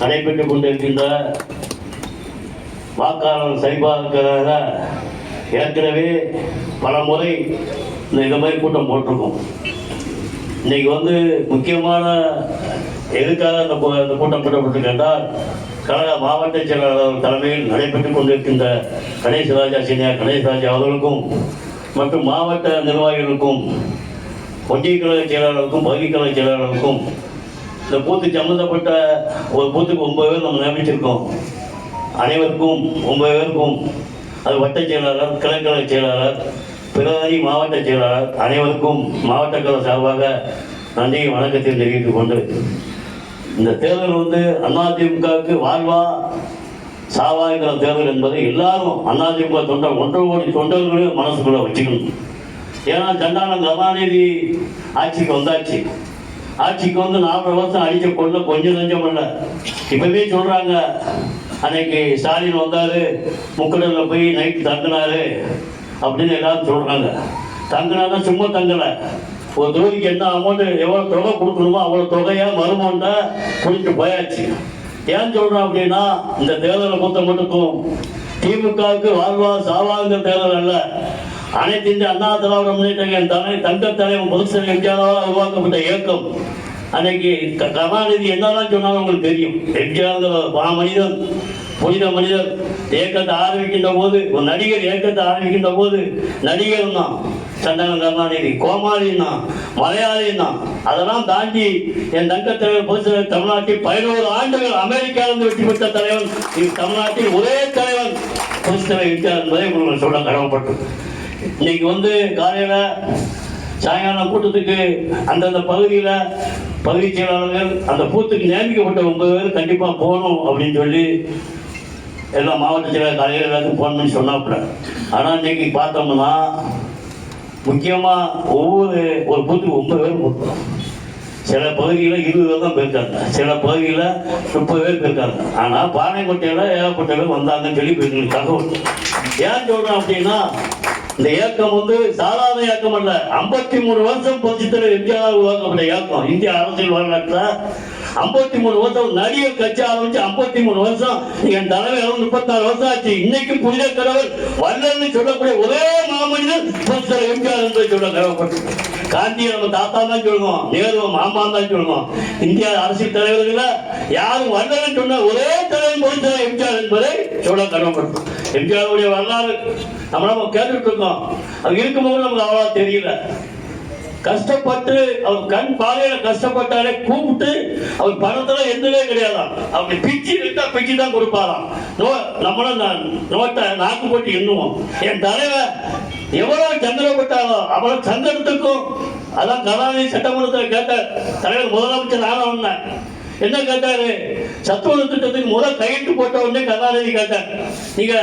நடைபெற்றுக் கொண்டிருக்கின்ற வாக்காளர் சரிபார்க்கிறத ஏற்கனவே பல முறை இந்த இந்த மாதிரி கூட்டம் போட்டிருக்கோம். இன்னைக்கு வந்து முக்கியமான எதுக்காக அந்த இந்த கூட்டம் போட்டப்பட்டு கேட்டால் கழக மாவட்ட செயலாளர் தலைமையில் நடைபெற்றுக் கொண்டிருக்கின்ற கணேஷ் ராஜா சீனியர் கணேஷ் ராஜா அவர்களுக்கும் மற்றும் மாவட்ட நிர்வாகிகளுக்கும் ஒன்றிய கழக செயலாளருக்கும் பகுதி கழக செயலாளருக்கும் இந்த பூத்து சம்மந்தப்பட்ட ஒரு பூத்துக்கு ஒன்பது பேர் நம்ம நியமிச்சிருக்கோம். அனைவருக்கும் ஒன்பது பேருக்கும் அது வட்ட செயலாளர் கிழக்கழக செயலாளர் பிறகு மாவட்ட செயலாளர் அனைவருக்கும் மாவட்ட கழக சார்பாக நன்றி வணக்கத்தை தெரிவித்துக் கொண்டு இந்த தேர்தல் வந்து அதிமுகவுக்கு வாழ்வா சாவாங்கிற தேர்தல் என்பது எல்லாரும் அதிமுக தொண்டர் ஒன்றரை கோடி தொண்டர்களும் மனசுக்குள்ள வச்சுக்கணும். ஏன்னா சண்டாளன் கருணாநிதி ஆட்சிக்கு வந்தாச்சு. ஆட்சிக்கு வந்து நாலரை வருஷம் அடிச்ச கொள்ள கொஞ்சம் நஞ்சம் இல்லை. இப்பவே சொல்றாங்க அன்னைக்கு ஸ்டாலின் வந்தாரு முக்கடல்ல போய் நைட்டு தங்கினாரு அப்படின்னு எல்லாரும் சொல்றாங்க. தங்கினாங்க சும்மா தங்கல. ஒரு தொகுதிக்கு என்ன அமௌண்ட் எவ்வளோ தொகை கொடுக்கணுமோ அவ்வளோ தொகையை மருமண்ட கொடுத்து போயாச்சு. ஏன் சொல்றோம் அப்படின்னா இந்த தேர்தலை பொறுத்த மட்டுக்கும் திமுகவுக்கு வாழ்வா சாவாங்கிற தேர்தல் அல்ல. அனைத்து இந்திய அண்ணா திராவிட முன்னேற்ற தலை தங்க தலைவன் பொதுச்செயல் எம்ஜிஆரால் உருவாக்கப்பட்ட இயக்கம். அன்னைக்கு கருணாநிதி என்னதான் சொன்னாலும் உங்களுக்கு தெரியும். எம்ஜிஆர் மனிதன் புனித மனிதர். இயக்கத்தை ஆரம்பிக்கின்ற போது ஒரு நடிகர் இயக்கத்தை ஆரம்பிக்கின்ற போது நடிகர் தான் சந்தன கருணாநிதி கோமாளி தான் தான் அதெல்லாம் தாண்டி என் தங்க தலைவர் பொதுச்செயலர் தமிழ்நாட்டில் பதினோரு ஆண்டுகள் அமெரிக்காவிலிருந்து வெற்றி பெற்ற தலைவன் இது தமிழ்நாட்டில் ஒரே தலைவன் பொதுச்செயலர் எம்ஜிஆர் என்பதை உங்களுக்கு சொல்ல கடமைப்பட்டு இன்னைக்கு வந்து காலையில் சாயங்காலம் கூட்டத்துக்கு அந்தந்த பகுதியில் பகுதி செயலாளர்கள் அந்த பூத்துக்கு நியமிக்கப்பட்ட ஒன்பது பேர் கண்டிப்பாக போகணும் அப்படின்னு சொல்லி எல்லா மாவட்ட செயலாளர் காலையில் எல்லாத்துக்கும் ஃபோன் பண்ணி சொன்னாப்புல. ஆனால் இன்னைக்கு பார்த்தோம்னா முக்கியமாக ஒவ்வொரு ஒரு பூத்துக்கு ஒன்பது பேர் போட்டோம் சில பகுதியில் இருபது பேர் தான் போயிருக்காங்க. சில பகுதியில் முப்பது பேர் போயிருக்காங்க. ஆனால் பானைக்கோட்டையில் ஏகப்பட்ட பேர் வந்தாங்கன்னு சொல்லி இப்ப தகவல். ஏன் சொல்கிறேன் அப்படின்னா இந்த இயக்கம் வந்து சாதாரண இயக்கம் அல்ல. ஐம்பத்தி மூணு வருஷம் பொதுச்சித்தலைவர் எம்ஜிஆர் உருவாக்கப்பட்ட இயக்கம். இந்திய அரசியல் வரலாற்றுல ஐம்பத்தி மூணு வருஷம் நடிகர் கட்சி ஆரம்பிச்சு ஐம்பத்தி மூணு வருஷம் என் தலைவர் முப்பத்தாறு வருஷம் ஆச்சு. இன்னைக்கும் புனித கடவுள் வல்லன்னு சொல்லக்கூடிய ஒரே மாமனிதன் பொதுச்செயலர் எம்ஜிஆர் என்று சொல்ல கடவுள். காந்தி நம்ம தாத்தா தான் சொல்லுவோம் நேரு மாமா தான் சொல்லுவோம். இந்தியா அரசியல் தலைவர்கள யாரும் வரலன்னு சொன்ன ஒரே தலைவர் பொதுச்செயலர் எம்ஜிஆர் என்பதை சொல்ல கடவுப்பட்டு எம்ஜிஆருடைய வரலாறு நம்ம நம்ம கேட்டுட்டு இருக்கோம். அது இருக்கும்போது நமக்கு அவ்வளோ தெரியல. கஷ்டப்பட்டு அவர் கண் பாலையில கஷ்டப்பட்டாலே கூப்பிட்டு அவர் பணத்துல எந்தவே கிடையாதாம். அவங்க பிச்சு விட்டா பிச்சு தான் கொடுப்பாராம். நோ நம்மளும் நான் நோட்டை நாக்கு போட்டு எண்ணுவோம். என் தலைவர் எவ்வளவு சந்திரப்பட்டாலும் அவ்வளவு சந்திரத்துக்கும் அதான் கலாநிதி சட்டமன்றத்தில் கேட்ட தலைவர் முதலமைச்சர் நானும் வந்தேன் என்ன கேட்டாரு? சத்துணவு திட்டத்துக்கு முதல் கையெழுத்து போட்ட உடனே கருணாநிதி கேட்டார். நீங்க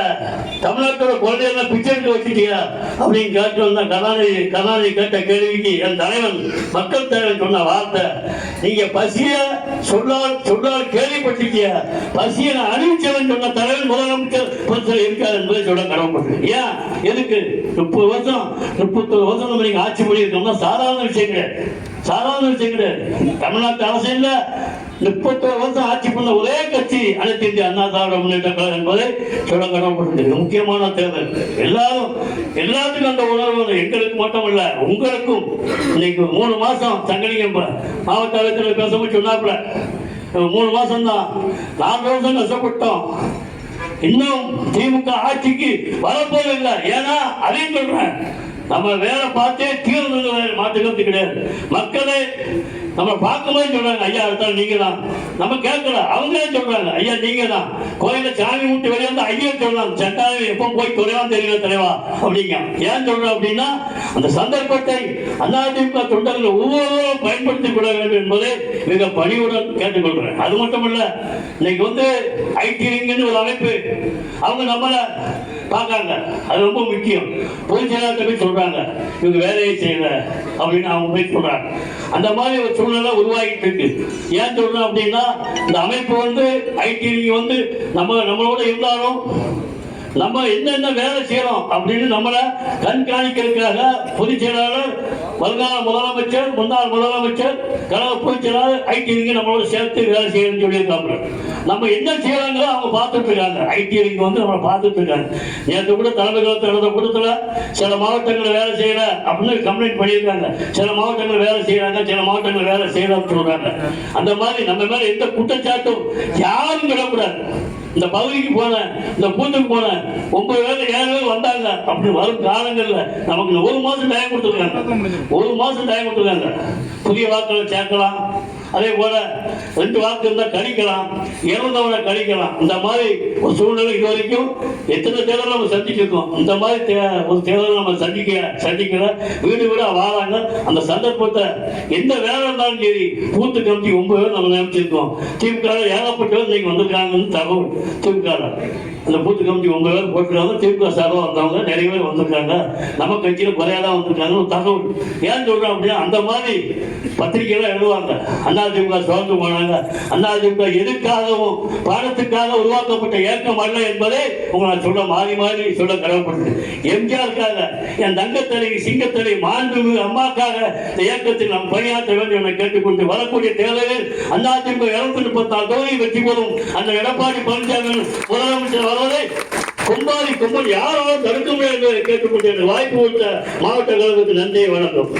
தமிழ்நாட்டோட குழந்தையெல்லாம் பிச்சை எடுத்து வச்சுட்டீங்களா? அப்படின்னு கேட்டு வந்தா கருணாநிதி கருணாநிதி கேட்ட கேள்விக்கு என் தலைவன் மக்கள் தலைவன் சொன்ன வார்த்தை நீங்க பசிய சொல்லால் சொல்லால் கேள்விப்பட்டிருக்கிய? பசிய நான் அறிவிச்சவன் சொன்ன தலைவன் முதலமைச்சர் பிரச்சனை இருக்காது என்பதை சொல்ல கடமைப்பட்டு ஏன்? எதுக்கு? முப்பது வருஷம் முப்பத்தொரு வருஷம் நம்ம நீங்க ஆட்சி பண்ணியிருக்கோம்னா சாதாரண விஷயம் கிடையாது சாதாரண விஷயம் கிடையாது தமிழ்நாட்டு அரசியல்ல முப்பத்தோரு வருஷம் ஆட்சி பண்ண ஒரே கட்சி அனைத்து இந்திய அண்ணா திராவிட முன்னேற்ற கழகம் என்பதை சொல்ல முக்கியமான தேர்தல். எல்லாரும் எல்லாத்துக்கும் அந்த உணர்வு எங்களுக்கு மட்டும் இல்ல உங்களுக்கும். இன்னைக்கு மூணு மாசம் சங்கலிங்கம் ப- மாவட்ட ஆட்சியர் பேசும்போது சொன்னாப்புல. மூணு மாசம் தான் நாலு வருஷம் கஷ்டப்பட்டோம். இன்னும் திமுக ஆட்சிக்கு வரப்போவதில்லை ஏன்னா அதையும் சொல்றேன். நம்ம வேலை பார்த்தே தீர்வு மாற்றுக்கிறது கிடையாது. மக்களை நம்ம பார்க்கும்போது சொல்றாங்க ஐயா அடுத்த நீங்க தான் நம்ம கேட்கல அவங்களே சொல்றாங்க ஐயா நீங்க தான் கோயில சாமி விட்டு வெளியே வந்து ஐயா சொல்றாங்க சட்டாயம் எப்போ போய் குறைவான் தெரியல தலைவா அப்படிங்க. ஏன் சொல்றோம் அப்படின்னா அந்த சந்தர்ப்பத்தை அதிமுக தொண்டர்கள் ஒவ்வொருவரும் பயன்படுத்திக் கொள்ள வேண்டும் என்பதை மிக பணிவுடன் கேட்டுக்கொள்றேன். அது மட்டும் இல்ல இன்னைக்கு வந்து ஐடி ஒரு அமைப்பு அவங்க நம்மளை பார்க்காங்க அது ரொம்ப முக்கியம். பொது செயலாளர்கிட்ட போய் சொல்கிறாங்க இவங்க வேலையை செய்யல அப்படின்னு அவங்க போய் சொல்கிறாங்க அந்த மாதிரி ஒரு சூழ்நிலை உருவாகிட்டு இருக்கு. ஏன் சொல்றோம் அப்படின்னா இந்த அமைப்பு வந்து ஐடி வந்து நம்ம நம்மளோட இருந்தாலும் நம்ம என்னென்ன வேலை செய்யறோம் அப்படின்னு நம்மளை கண்காணிக்கிறதுக்காக பொதுச் செயலாளர் வருங்கால முதலமைச்சர் முன்னாள் முதலமைச்சர் கழக பொதுச் செயலாளர் ஐடி நம்மளோட சேர்த்து வேலை செய்யணும்னு சொல்லியிருக்காங்க நம்ம என்ன செய்யறாங்களோ அவங்க பார்த்துட்டு இருக்காங்க ஐடி வந்து நம்மளை பார்த்துட்டு இருக்காங்க நேற்று கூட தலைமை கழகத்தில் நடந்த கூட்டத்தில் சில மாவட்டங்களில் வேலை செய்யல அப்படின்னு கம்ப்ளைண்ட் பண்ணியிருக்காங்க. சில மாவட்டங்கள் வேலை செய்யறாங்க சில மாவட்டங்கள் வேலை செய்யலாம்னு சொல்றாங்க. அந்த மாதிரி நம்ம மேல எந்த குற்றச்சாட்டும் யாரும் விடக்கூடாது. இந்த பகுதிக்கு போனேன் இந்த பூத்துக்கு போனேன் ஒன்பது பேர் ஏழு பேர் வந்தாங்க. அப்படி வரும் காலங்கள்ல நமக்கு ஒரு மாசம் டைம் கொடுத்துருக்காங்க. ஒரு மாசம் டைம் கொடுத்துருக்காங்க. புதிய வாக்குகளை சேர்க்கலாம். அதே போல ரெண்டு வாக்கு இருந்தால் கழிக்கலாம் இறந்தவனை கழிக்கலாம் இந்த மாதிரி ஒரு சூழ்நிலை இது வரைக்கும் எத்தனை தேர்தல் நம்ம சந்திச்சிருக்கோம் இந்த மாதிரி ஒரு தேர்தல் நம்ம சந்திக்க சந்திக்கிற வீடு வீடா வாராங்க. அந்த சந்தர்ப்பத்தை எந்த வேலை இருந்தாலும் சரி பூத்து கமிட்டி ஒன்பது பேர் நம்ம நினைச்சிருக்கோம். திமுக ஏகப்பட்டவர் இன்னைக்கு வந்திருக்காங்கன்னு தகவல். திமுக அந்த பூத்து கமிட்டி ஒன்பது பேர் போட்டுருக்காங்க. திமுக சார்பாக வந்தவங்க நிறைய பேர் வந்திருக்காங்க. நம்ம கட்சியில குறையாதான் வந்திருக்காங்க தகவல். ஏன் சொல்கிறோம் அப்படின்னா அந்த மாதிரி பத்திரிகைலாம் எழுதுவாங்க. அண்ணா திமுக சுதந்து போனாங்க. அண்ணா திமுக எதுக்காகவும் பாடத்துக்காக உருவாக்கப்பட்ட இயக்கம் அல்ல என்பதை உங்களை நான் சொல்ல மாறி மாறி சொல்ல கடமைப்படுது எம்ஜிஆருக்காக என் தங்கத்தலை சிங்கத்தலை மாண்புமிகு அம்மாக்காக இந்த இயக்கத்தில் நாம் பணியாற்ற வேண்டும் என கேட்டுக்கொண்டு வரக்கூடிய தேர்தலில் அண்ணா திமுக இருநூத்தி முப்பத்தாறு தொகுதி வெற்றி பெறும். அந்த எடப்பாடி பழனிசாமி முதலமைச்சர் வருவதை கும்பாரி கும்பல் யாராலும் தடுக்க முடியாது என்பதை கேட்டுக்கொண்டு என்று வாய்ப்பு கொடுத்த மாவட்ட கழகத்துக்கு நன்றியை வணக்கம்.